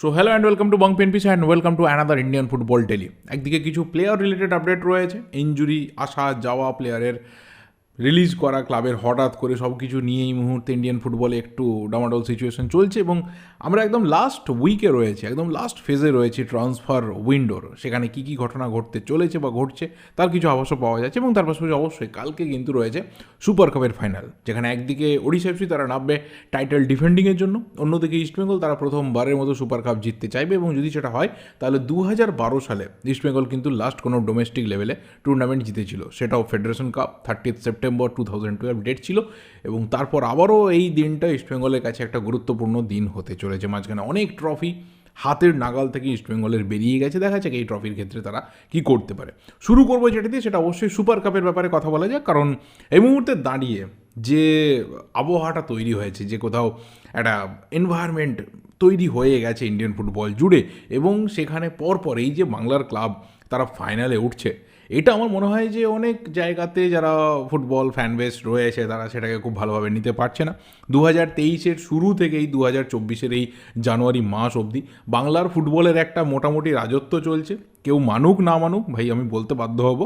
So hello and welcome to Bong পেনপিস and welcome to another Indian football daily একদিকে কিছু player related update রয়েছে injury আসা, যাওয়া প্লেয়ারের রিলিজ করা ক্লাবের হঠাৎ করে সব কিছু নিয়ে এই মুহূর্তে ইন্ডিয়ান ফুটবলে একটু ডামাডোল সিচুয়েশন চলছে এবং আমরা একদম লাস্ট উইকে রয়েছে, একদম লাস্ট ফেজে রয়েছে ট্রান্সফার উইন্ডোর সেখানে কী কী ঘটনা ঘটতে চলেছে বা ঘটছে, তার কিছু আভাসও পাওয়া যাচ্ছে এবং তার পাশাপাশি অবশ্যই কালকে কিন্তু রয়েছে সুপার কাপের ফাইনাল যেখানে একদিকে ওড়িশা এফসি তারা নামবে টাইটেল ডিফেন্ডিংয়ের জন্য, অন্যদিকে ইস্টবেঙ্গল তারা প্রথমবারের মতো সুপার কাপ জিততে চাইবে এবং যদি সেটা হয়, তাহলে দু হাজার বারো সালে ইস্টবেঙ্গল কিন্তু লাস্ট কোনো ডোমেস্টিক লেভেলে টুর্নামেন্ট জিতেছিল। সেটাও federation cup thirtieth September two thousand twelve date ছিল এবং তারপর আবারও এই দিনটা ইস্টবেঙ্গলের কাছে একটা গুরুত্বপূর্ণ দিন হতে চলেছে। মাঝখানে অনেক ট্রফি হাতের নাগাল থেকে ইস্টবেঙ্গলের বেরিয়ে গেছে। দেখা যাক এই ট্রফির ক্ষেত্রে তারা কি করতে পারে। শুরু করব যেটা দিয়ে সেটা অবশ্যই সুপার কাপের ব্যাপারে কথা বলা যাক। কারণ এই মুহূর্তে দাঁড়িয়ে যে আবহাওয়াটা তৈরি হয়েছে, যে কোথাও একটা এনভায়রনমেন্ট তৈরি হয়ে গেছে ইন্ডিয়ান ফুটবল জুড়ে এবং সেখানে পরপর এই যে বাংলার ক্লাব তারা ফাইনালে উঠছে। এটা আমার মনে হয় যে অনেক জায়গাতে যারা ফুটবল ফ্যানবেস রয়েছে, তারা সেটাকে খুব ভালোভাবে নিতে পারছে না। দু হাজার তেইশের শুরু থেকেই দু হাজার চব্বিশের এই জানুয়ারি মাস অবধি বাংলার ফুটবলের একটা মোটামুটি রাজত্ব চলছে। কেউ মানুক না মানুক, ভাই আমি বলতে বাধ্য হব।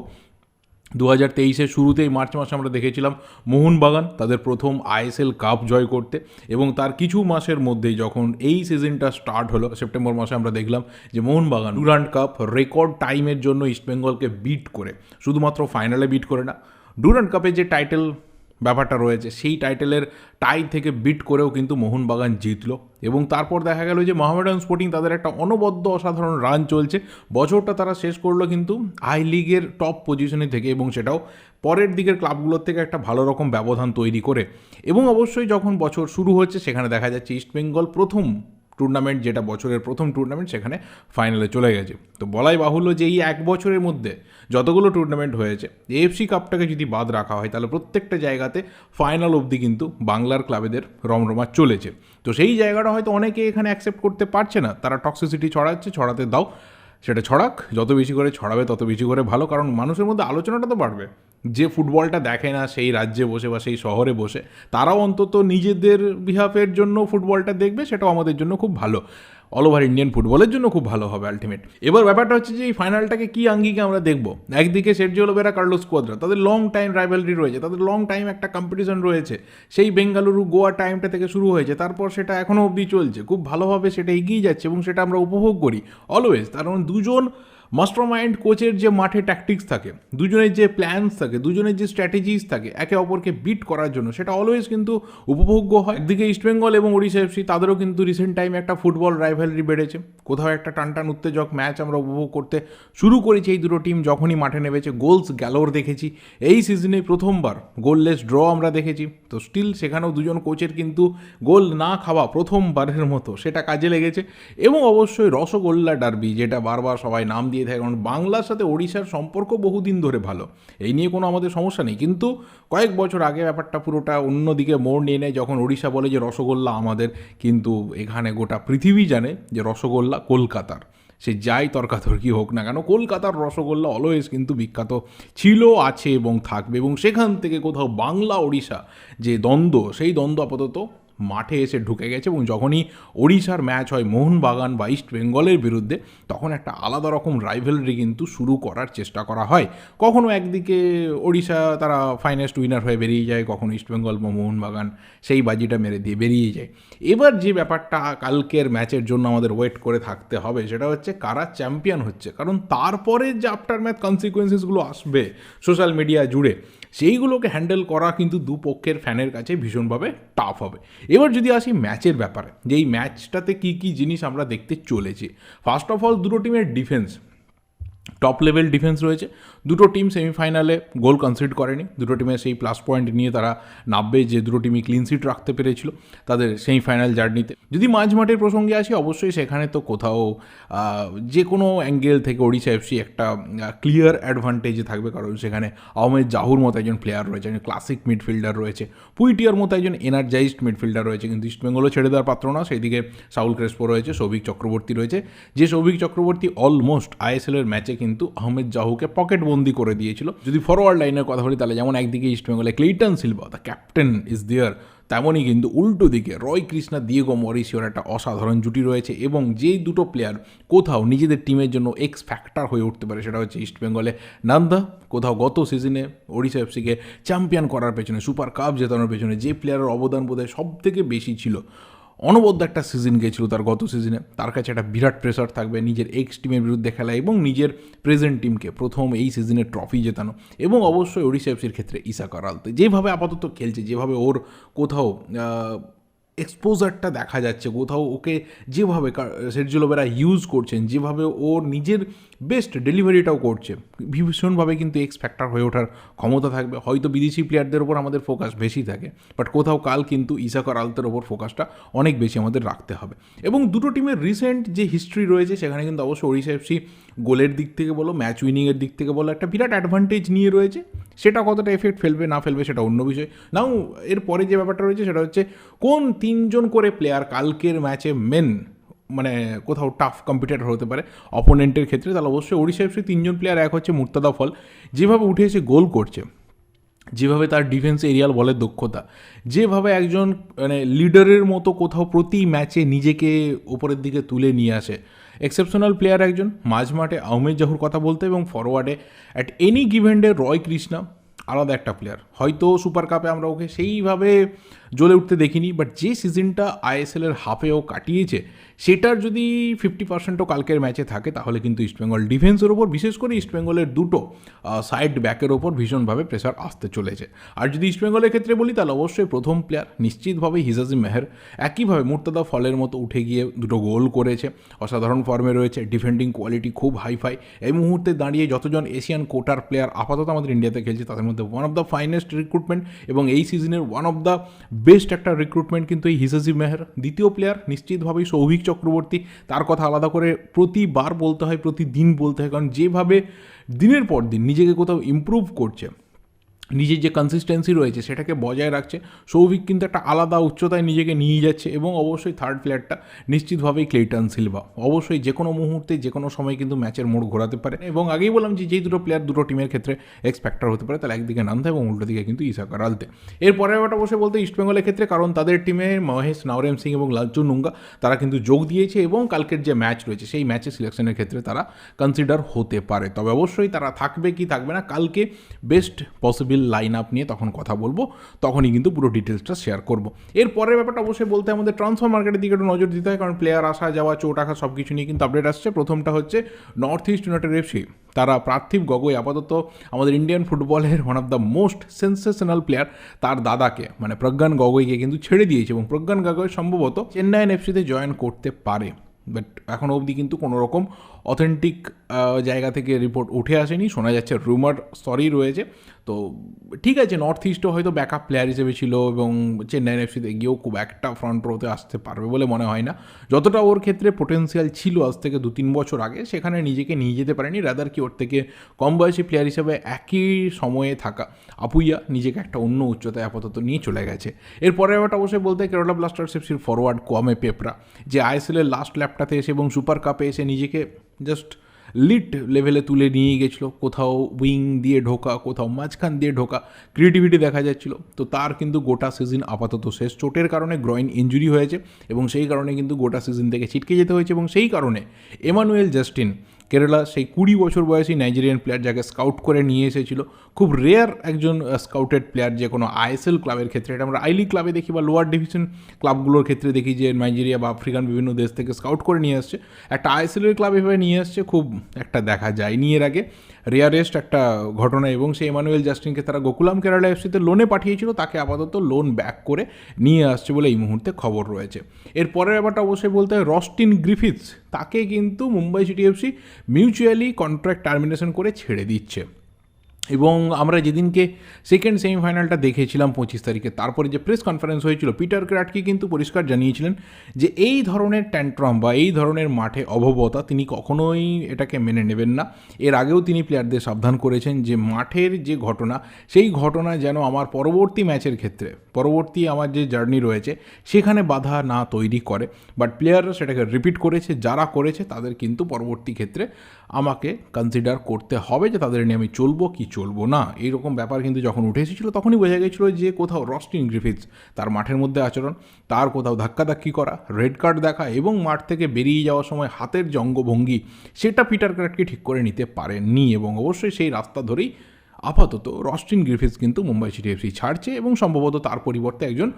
দু হাজার তেইশের শুরুতেই মার্চ মাসে আমরা দেখেছিলাম মোহনবাগান তাদের প্রথম আইএসএল কাপ জয় করতে এবং তার কিছু মাসের মধ্যেই যখন এই সিজনটা স্টার্ট হলো, সেপ্টেম্বর মাসে আমরা দেখলাম যে মোহনবাগান ডুরান্ট কাপ রেকর্ড টাইমের জন্য ইস্টবেঙ্গলকে বিট করে, শুধুমাত্র ফাইনালে বিট করে না ডুরান্ট কাপে যে টাইটেল ব্যাপারটা রয়েছে, সেই টাইটেলের টাই থেকে বিট করেও কিন্তু মোহনবাগান জিতলো। এবং তারপর দেখা গেল যে মোহামেডান স্পোর্টিং তাদের একটা অনবদ্য অসাধারণ রান চলছে। বছরটা তারা শেষ করল কিন্তু আই লিগের টপ পজিশনে থেকে এবং সেটাও পরের দিকের ক্লাবগুলোর থেকে একটা ভালো রকম ব্যবধান তৈরি করে। এবং অবশ্যই যখন বছর শুরু হচ্ছে সেখানে দেখা যাচ্ছে ইস্টবেঙ্গল প্রথম টুর্নামেন্ট যেটা বছরের প্রথম টুর্নামেন্ট সেখানে ফাইনালে চলে গেছে। তো বলাই বাহুল্য যে এই এক বছরের মধ্যে যতগুলো টুর্নামেন্ট হয়েছে এএফসি কাপটাকে যদি বাদ রাখা হয়, তাহলে প্রত্যেকটা জায়গাতে ফাইনাল অবধি কিন্তু বাংলার ক্লাবেদের রমরমা চলেছে। তো সেই জায়গাটা হয়তো অনেকে এখানে অ্যাকসেপ্ট করতে পারছে না। তারা টক্সিসিটি ছড়াচ্ছে, ছড়াতে দাও। সেটা ছড়াক, যত বেশি করে ছড়াবে, তত বেশি করে ভালো, কারণ মানুষের মধ্যে আলোচনাটা তো বাড়বে। যে ফুটবলটা দেখে না সেই রাজ্যে বসে বা সেই শহরে বসে, তারাও অন্তত নিজেদের বিহাফের জন্য ফুটবলটা দেখবে, সেটাও আমাদের জন্য খুব ভালো। অল ওভার ইন্ডিয়ান ফুটবলের জন্য খুব ভালো হবে আলটিমেট এবার ব্যাপারটা হচ্ছে যে এই ফাইনালটাকে কী আঙ্গিকে আমরা দেখব? একদিকে সের্জিও লোবেরা কার্লোস কোয়াদ্রা তাদের লং টাইম রাইভালরি রয়েছে, তাদের লং টাইম একটা কম্পিটিশন রয়েছে। সেই বেঙ্গালুরু গোয়া টাইমটা থেকে শুরু হয়েছে, তারপর সেটা এখনও অবধি চলছে। খুব ভালোভাবে সেটা এগিয়ে যাচ্ছে এবং সেটা আমরা উপভোগ করি। অলওয়েজ কারণ দুজন মাস্টার মাইন্ড কোচের যে মাঠে ট্যাকটিক্স থাকে, দুজনের যে প্ল্যানস থাকে, দুজনের যে স্ট্র্যাটেজিস থাকে, একে অপরকে বিট করার জন্য, সেটা অলওয়েজ কিন্তু উপভোগ্য হয়। একদিকে ইস্টবেঙ্গল এবং ওড়িশা এফসি তাদেরও কিন্তু রিসেন্ট টাইমে একটা ফুটবল রাইভালরি বেড়েছে। কোথাও একটা টানটান উত্তেজক ম্যাচ আমরা উপভোগ করতে শুরু করেছি এই দুটো টিম যখনই মাঠে নেমেছে, গোলস গ্যালোর দেখেছি। এই সিজনে প্রথমবার গোললেস ড্র আমরা দেখেছি। তো স্টিল সেখানেও দুজন কোচের কিন্তু গোল না খাওয়া প্রথমবারের মতো সেটা কাজে লেগেছে। এবং অবশ্যই রসগোল্লা ডার্বি যেটা বারবার সবাই নাম দিয়ে থাকে, কারণ বাংলার সাথে ওড়িশার সম্পর্ক বহুদিন ধরে ভালো। এই নিয়ে কোনো আমাদের সমস্যা নেই। কিন্তু কয়েক বছর আগে ব্যাপারটা পুরোটা অন্যদিকে মোড় নিয়ে নেয়, যখন ওড়িশা বলে যে রসগোল্লা আমাদের। কিন্তু এখানে গোটা পৃথিবী জানে যে রসগোল্লা কলকাতার। সে যাই তর্কাতর্কি হোক না কেন, কলকাতার রসগোল্লা অলওয়েজ কিন্তু বিখ্যাত ছিল, আছে এবং থাকবে এবং সেখান থেকে কোথাও বাংলা, ওড়িশা যে দ্বন্দ্ব, সেই দ্বন্দ্ব আপাতত মাঠে এসে ঢুকে গেছে এবং যখনই ওড়িশার ম্যাচ হয় মোহনবাগান বা ইস্ট বেঙ্গলের বিরুদ্ধে, তখন একটা আলাদা রকম রাইভেলরি কিন্তু শুরু করার চেষ্টা করা হয়। কখনো একদিকে ওড়িশা তারা ফাইনেস্ট উইনার হয়ে বেরিয়ে যায়, কখনো ইস্টবেঙ্গল বা মোহনবাগান সেই বাজিটা মেরে দিয়ে বেরিয়ে যায়। এবার যে ব্যাপারটা কালকের ম্যাচের জন্য আমাদের ওয়েট করে থাকতে হবে, সেটা হচ্ছে কারা চ্যাম্পিয়ন হচ্ছে। কারণ তারপরে যে আফটার ম্যাচ কনসিকুয়েন্সেসগুলো আসবে সোশ্যাল মিডিয়া জুড়ে সেইগুলোকে হ্যান্ডেল করা কিন্তু দুপক্ষের ফ্যানের কাছে ভীষণভাবে টাফ হবে। এবার যদি আসি ম্যাচের ব্যাপারে, যে এই ম্যাচটাতে কী কী জিনিস আমরা দেখতে চলেছি। ফার্স্ট অফ অল দুটো টিমের ডিফেন্স টপ লেভেল ডিফেন্স রয়েছে। দুটো টিম সেমিফাইনালে গোল কনসিড করেনি। দুটো টিমের সেই প্লাস পয়েন্ট নিয়ে তারা নামবে যে দুটো টিমই ক্লিন সিট রাখতে পেরেছিল তাদের সেমিফাইনাল জার্নিতে যদি মাঝ মাঠের প্রসঙ্গে আসি, অবশ্যই সেখানে তো কোথাও যে কোনো অ্যাঙ্গেল থেকে ওড়িশা এফসি একটা ক্লিয়ার অ্যাডভান্টেজে থাকবে। কারণ সেখানে আহমেদ জাহুর মতো একজন প্লেয়ার রয়েছে, একজন ক্লাসিক মিডফিল্ডার রয়েছে। পুইটিয়ার মতো একজন এনার্জাইজড মিডফিল্ডার রয়েছে। কিন্তু ইস্টবেঙ্গলও ছেড়ে দেওয়ার পাত্র না। সেইদিকে সাউল ক্রেসপো রয়েছে সৌভিক চক্রবর্তী রয়েছে। যে সৌভিক চক্রবর্তী অলমোস্ট আইএসএলের ম্যাচে কিন্তু আহমেদ জাহুকে পকেট বন্দি করে দিয়েছিল। যদি ফরওয়ার্ড লাইনের কথা বলি, তাহলে যেমন একদিকে ইস্টবেঙ্গলে Cleiton Silva the captain is there তেমনই কিন্তু উল্টো দিকে রয় কৃষ্ণা দিয়েগো মরিসিওর একটা অসাধারণ জুটি রয়েছে এবং যেই দুটো প্লেয়ার কোথাও নিজেদের টিমের জন্য এক্স ফ্যাক্টর হয়ে উঠতে পারে, সেটা হচ্ছে ইস্টবেঙ্গলে নান্দা কোথাও গত সিজনে ওড়িশা এফসিকে চ্যাম্পিয়ন করার পেছনে সুপার কাপ জেতানোর পেছনে যে প্লেয়ারের অবদান বোধহয় সব থেকে বেশি ছিল অনবদ্য একটা সিজন গেছিল তার গত সিজনে তার কাছে একটা বিরাট প্রেসার থাকবে নিজের এক্স টিমের বিরুদ্ধে খেলা এবং নিজের প্রেজেন্ট টিমকে প্রথম এই সিজনে ট্রফি জেতানো এবং অবশ্যই ওড়িশা এফসির ক্ষেত্রে ইসা কারালতে যেভাবে আপাতত খেলছে, যেভাবে ওর কোথাও এক্সপোজারটা দেখা যাচ্ছে, কোথাও ওকে যেভাবে সেরজুলোবেরা ইউজ করছেন, যেভাবে ওর নিজের বেস্ট ডেলিভারিটাও করছে। ভীষণভাবে কিন্তু এক্স ফ্যাক্টর হয়ে ওঠার ক্ষমতা থাকবে। হয়তো বিদেশি প্লেয়ারদের ওপর আমাদের ফোকাস বেশি থাকে বাট কোথাও কাল কিন্তু ইসাকর আলতের ওপর ফোকাসটা অনেক বেশি আমাদের রাখতে হবে। এবং দুটো টিমের রিসেন্ট যে হিস্ট্রি রয়েছে, সেখানে কিন্তু অবশ্যই ওড়িশা এফসি গোলের দিক থেকে বলো ম্যাচ উইনিংয়ের দিক থেকে বলো, একটা বিরাট অ্যাডভান্টেজ নিয়ে রয়েছে। সেটা কতটা এফেক্ট ফেলবে, না ফেলবে সেটা অন্য বিষয়। নাও এর পরে যে ব্যাপারটা রয়েছে, সেটা হচ্ছে কোন তিনজন করে প্লেয়ার কালকের ম্যাচে মেন মানে কোথাও টাফ কম্পিটিটার হতে পারে। অপোনেন্টের ক্ষেত্রে তাহলে অবশ্যই ওড়িশা এফসি তিনজন প্লেয়ার এক হচ্ছে মুর্তাদা ফল, যেভাবে উঠে এসে গোল করছে, যেভাবে তার ডিফেন্স এরিয়াল বলের দক্ষতা, যেভাবে একজন মানে লিডারের মতো কোথাও প্রতি ম্যাচে নিজেকে ওপরের দিকে তুলে নিয়ে আসে। এক্সেপশনাল প্লেয়ার একজন, মাঝ মাঠে আহমেদ জাহুর কথা বলতে এবং ফরওয়ার্ডে at any given day Roy Krishna আলাদা একটা প্লেয়ার হয়তো সুপার কাপে আমরা ওকে সেইভাবে জ্বলে উঠতে দেখিনি বাট যে সিজনটা আইএসএলের হাফেও কাটিয়েছে, সেটার যদি ফিফটি পার্সেন্টও কালকের ম্যাচে থাকে, তাহলে কিন্তু ইস্টবেঙ্গল ডিফেন্সের ওপর, বিশেষ করে ইস্টবেঙ্গলের দুটো সাইড ব্যাকের ওপর ভীষণভাবে প্রেশার আসতে চলেছে। আর যদি ইস্টবেঙ্গলের ক্ষেত্রে বলি, তাহলে অবশ্যই প্রথম প্লেয়ার নিশ্চিতভাবে হিজাজি মেহের। একইভাবে মুর্তাদা ফলের মতো উঠে গিয়ে দুটো গোল করেছে, অসাধারণ ফর্মে রয়েছে ডিফেন্ডিং কোয়ালিটি খুব হাইফাই এই মুহূর্তে দাঁড়িয়ে যতজন এশিয়ান কোটার প্লেয়ার আপাতত আমাদের ইন্ডিয়াতে খেলছে, তাদের মধ্যে one of the finest recruitment এবং এই সিজনের ওয়ান অফ দ্য বেস্ট একটা রিক্রুটমেন্ট কিন্তু এই হিসাজি মেহের, দ্বিতীয় প্লেয়ার নিশ্চিতভাবেই সৌভিক চক্রবর্তী। তার কথা আলাদা করে প্রতিবার বলতে হয়, প্রতিদিন বলতে হয়, কারণ যেভাবে দিনের পর দিন নিজেকে কোথাও ইম্প্রুভ করছে নিজের যে কনসিস্টেন্সি রয়েছে সেটাকে বজায় রাখছে। সৌভিক কিন্তু একটা আলাদা উচ্চতায় নিজেকে নিয়ে যাচ্ছে এবং অবশ্যই থার্ড প্লেয়ারটা নিশ্চিতভাবেই ক্লেটন সিলভা অবশ্যই যে কোনো মুহূর্তে যে কোনো সময় কিন্তু ম্যাচের মোড় ঘোরাতে পারে। এবং আগেই বললাম যে, যেই দুটো প্লেয়ার দুটো টিমের ক্ষেত্রে এক্সপেক্টার হতে পারে, তাহলে একদিকে নামতে এবং উল্টো দিকে কিন্তু ইসাকা রালতে এর পরের ব্যাপারটা অবশ্যই বলতে ইস্টবেঙ্গলের ক্ষেত্রে, কারণ তাদের টিমে মহেশ নাওরেম সিং এবং লালচু নুঙ্গা তারা কিন্তু যোগ দিয়েছে এবং কালকের যে ম্যাচ রয়েছে, সেই ম্যাচে সিলেকশনের ক্ষেত্রে তারা কনসিডার হতে পারে। তবে অবশ্যই তারা থাকবে কি থাকবে না, কালকে বেস্ট পসিবল লাইন আপ নিয়ে তখন কথা বলব, তখনই কিন্তু পুরো ডিটেলসটা শেয়ার করব। এর পরের ব্যাপারটা অবশ্যই বলতে আমাদের ট্রান্সফার মার্কেটের দিকে একটু নজর দিতে হয়, কারণ প্লেয়ার আসা, যাওয়া, চোট আসা সব কিছু নিয়ে কিন্তু আপডেট আসছে। প্রথমটা হচ্ছে নর্থ ইস্ট ইউনাইটেড এফসি তারা পার্থিব গগৈ আপাতত আমাদের ইন্ডিয়ান ফুটবলের one of the most sensational player তার দাদাকে মানে প্রজ্ঞান গগৈকে কিন্তু ছেড়ে দিয়েছে এবং প্রজ্ঞান গগৈ সম্ভবত চেন্নাইন এফসিতে জয়েন করতে পারে। বাট এখনও অবধি কিন্তু কোনো রকম অথেন্টিক জায়গা থেকে রিপোর্ট উঠে আসেনি, শোনা যাচ্ছে রুমার সরি রয়েছে। তো ঠিক আছে নর্থ ইস্টও হয়তো ব্যাকআপ প্লেয়ার হিসেবে ছিল এবং চেন্নাই এফসিতে গিয়েও খুব একটা ফ্রন্ট রোতে আসতে পারবে বলে মনে হয় না। যতটা ওর ক্ষেত্রে পোটেন্সিয়াল ছিল আজ থেকে দু তিন বছর আগে, সেখানে নিজেকে নিয়ে যেতে পারেনি। রাদার কি ওর থেকে কম বয়সী প্লেয়ার হিসেবে একই সময়ে থাকা আপুইয়া নিজেকে একটা অন্য উচ্চতায় আপাতত নিয়ে চলে গেছে। এরপরে ব্যাপারটা অবশ্যই বলতে কেরালা ব্লাস্টার্স এফসির ফরওয়ার্ড কমে পেপরা, যে আইএসএলের লাস্ট ল্যাপটাতে এসে এবং সুপার কাপে এসে নিজেকে জাস্ট লিট লেভেলে তুলে নিয়ে গেছিল। কোথাও উইং দিয়ে ঢোকা, কোথাও মাঝখান দিয়ে ঢোকা ক্রিয়েটিভিটি দেখা যাচ্ছিল। তো তার কিন্তু গোটা সিজন আপাতত শেষ। চোটের কারণে গ্রয়েন ইঞ্জুরি হয়েছে এবং সেই কারণে কিন্তু গোটা সিজন থেকে ছিটকে যেতে হয়েছে এবং সেই কারণে এমানুয়েল জাস্টিন কেরালা সেই কুড়ি বছর বয়সী নাইজেরিয়ান প্লেয়ার যাকে স্কাউট করে নিয়ে এসেছিল খুব রেয়ার একজন স্কাউটেড প্লেয়ার যে কোনো আইএসএল ক্লাবের ক্ষেত্রে। এটা আমরা আইলি ক্লাবে দেখি বা লোয়ার ডিভিশন ক্লাবগুলোর ক্ষেত্রে দেখি যে নাইজেরিয়া বা আফ্রিকান বিভিন্ন দেশ থেকে স্কাউট করে নিয়ে আসছে। একটা আইএসএলের ক্লাব এভাবে নিয়ে আসছে, খুব একটা দেখা যায়নি এর আগে। রেয়ারেস্ট একটা ঘটনা এবং সেই এমানুয়েল জাস্টিনকে তারা গোকুলাম কেরালা এফসিতে লোনে পাঠিয়েছিল, তাকে আপাতত লোন ব্যাক করে নিয়ে আসছে বলে এই মুহূর্তে খবর রয়েছে। এর পরের ব্যাপারটা অবশ্যই বলতে হয় রস্টিন গ্রিফিথস তাকে কিন্তু Mumbai city FC mutually contract termination করে ছেড়ে দিচ্ছে। এবং আমরা যেদিনকে সেকেন্ড সেমিফাইনালটা দেখেছিলাম পঁচিশ তারিখে, তারপরে যে প্রেস কনফারেন্স হয়েছিল পিটার ক্রাটকি কিন্তু পরিষ্কার জানিয়েছিলেন যে এই ধরনের ট্যান্ট্রাম বা এই ধরনের মাঠে অভবতা তিনি কখনোই এটাকে মেনে নেবেন না। এর আগেও তিনি প্লেয়ারদের সাবধান করেছেন যে মাঠের যে ঘটনা, সেই ঘটনা যেন আমার পরবর্তী ম্যাচের ক্ষেত্রে, পরবর্তী আমার যে জার্নি রয়েছে, সেখানে বাধা না তৈরি করে। বাট প্লেয়াররা সেটাকে রিপিট করেছে, যারা করেছে তাদের কিন্তু পরবর্তী ক্ষেত্রে আমাকে কনসিডার করতে হবে যে তাদের নিয়ে আমি চলবো, কি চলবো না। এইরকম ব্যাপার কিন্তু যখন উঠে এসেছিল, তখনই বোঝা গেছিল যে কোথাও রস্টিন গ্রিফিথস তার মাঠের মধ্যে আচরণ, তার কোথাও ধাক্কাধাক্কি করা রেড কার্ড দেখা এবং মাঠ থেকে বেরিয়ে যাওয়ার সময় হাতের জঙ্গভঙ্গি, সেটা পিটার ক্র্যাটকে ঠিক করে নিতে পারেননি এবং অবশ্যই সেই রাস্তা ধরেই আপাতত রস্টিন গ্রিফিথস কিন্তু মুম্বাই সিটি এফসি ছাড়ছে এবং সম্ভবত তার পরিবর্তে একজন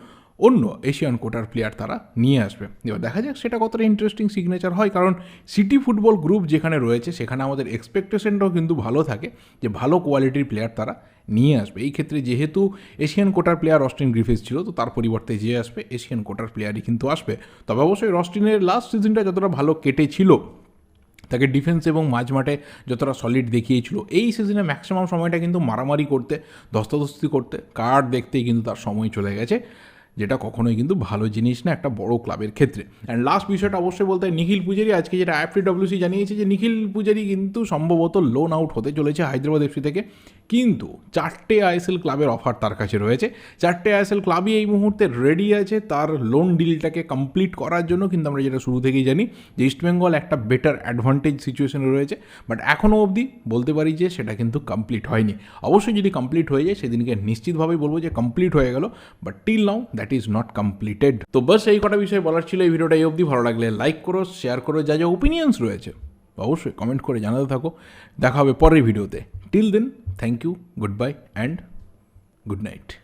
অন্য এশিয়ান কোটার প্লেয়ার তারা নিয়ে আসবে। এবার দেখা যাক সেটা কতটা ইন্টারেস্টিং সিগনেচার হয়, কারণ সিটি ফুটবল গ্রুপ যেখানে রয়েছে, সেখানে আমাদের এক্সপেকটেশনটাও কিন্তু ভালো থাকে যে ভালো কোয়ালিটির প্লেয়ার তারা নিয়ে আসবে। এই ক্ষেত্রে যেহেতু এশিয়ান কোটার প্লেয়ার রস্টিন গ্রিফিস ছিল, তো তার পরিবর্তে যে আসবে এশিয়ান কোটার প্লেয়ারই কিন্তু আসবে। তবে অবশ্যই রস্টিনের লাস্ট সিজনটা যতটা ভালো কেটেছিল, তাকে ডিফেন্স এবং মাঝ মাঠে যতটা সলিড দেখিয়েছিল, এই সিজনে ম্যাক্সিমাম সময়টা কিন্তু মারামারি করতে, ধস্তাধস্তি করতে কার্ড দেখতেই কিন্তু তার সময় চলে গেছে। যেটা কখনোই কিন্তু ভালো জিনিস না, একটা বড় ক্লাবের ক্ষেত্রে। অ্যান্ড লাস্ট বিষয়টা অবশ্যই বলতে হয়, নিখিল পূজারি আজকে যেটা আইএফটি ডব্লিউসি জানিয়েছে যে, নিখিল পুজারি কিন্তু সম্ভবত লোন আউট হতে চলেছে হায়দ্রাবাদ এফসি থেকে। কিন্তু চারটে আইএসএল ক্লাবের অফার তার কাছে রয়েছে। চারটে আইএসএল ক্লাবই এই মুহূর্তে রেডি আছে তার লোন ডিলটাকে কমপ্লিট করার জন্য। কিন্তু আমরা যেটা শুরু থেকেই জানি যে ইস্টবেঙ্গল একটা বেটার অ্যাডভান্টেজ সিচুয়েশনে রয়েছে। বাট এখনও অবধি বলতে পারি যে সেটা কিন্তু কমপ্লিট হয়নি। অবশ্যই যদি কমপ্লিট হয়ে যায়, সেদিনকে নিশ্চিতভাবেই বলব যে কমপ্লিট হয়ে গেল। But till now that is not completed তো বাস এই কটা বিষয়ে বলার ছিল এই ভিডিওটা এই অবধি। ভালো লাগলে লাইক করো শেয়ার করো, যা যা ওপিনিয়ন্স রয়েছে, অবশ্যই কমেন্ট করে জানাতে থাকো। দেখা হবে পরের ভিডিওতে। Till then Thank you, goodbye, and good night.